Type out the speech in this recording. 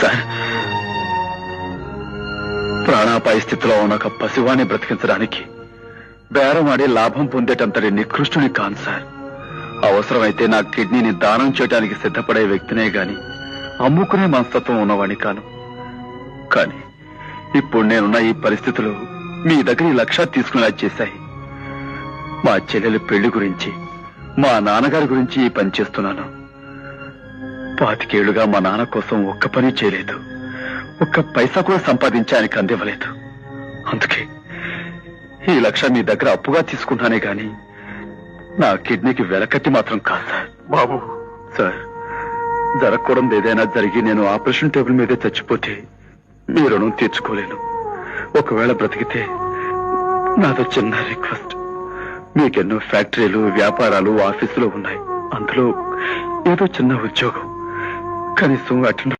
Sir ప్రాణాపాయ స్థితిలో ఉన్న ఒక పసివాణ్ణి బ్రతికించడానికి బేరం ఆడి లాభం పొందేటంతటి నికృష్టుని కాను సార్. అవసరమైతే నా కిడ్నీని దానం చేయడానికి సిద్ధపడే వ్యక్తినే గాని అమ్ముకునే మనస్తత్వం ఉన్నవాణ్ణి కాను. కానీ ఇప్పుడు నేనున్న ఈ పరిస్థితులు మీ దగ్గర ఈ లక్ష్యాలు తీసుకునేలా చేశాయి. మా చెల్లెలు పెళ్ళి గురించి మా నాన్నగారి గురించి ఈ పని చేస్తున్నాను. పాతికేళ్ళుగా మా నాన్న కోసం ఒక్క పని చేయలేదు. ఒక్క పైసా కూడా సంపాదించి ఆయనకు అందివ్వలేదు. అందుకే ఈ లక్ష్యం మీ దగ్గర అప్పుగా తీసుకున్నానే గాని నా కిడ్నీకి వెలకట్టి మాత్రం కాదు సార్. బాబు. సార్ జరగకూడదు ఏదైనా జరిగి నేను ఆపరేషన్ టేబుల్ మీదే చచ్చిపోతే మీ రుణం తీర్చుకోలేను. ఒకవేళ బ్రతికితే నాదో చిన్న రిక్వెస్ట్. మీకెన్నో ఫ్యాక్టరీలు వ్యాపారాలు ఆఫీసులు ఉన్నాయి. అందులో ఏదో చిన్న ఉద్యోగం. కనీసం అటెండర్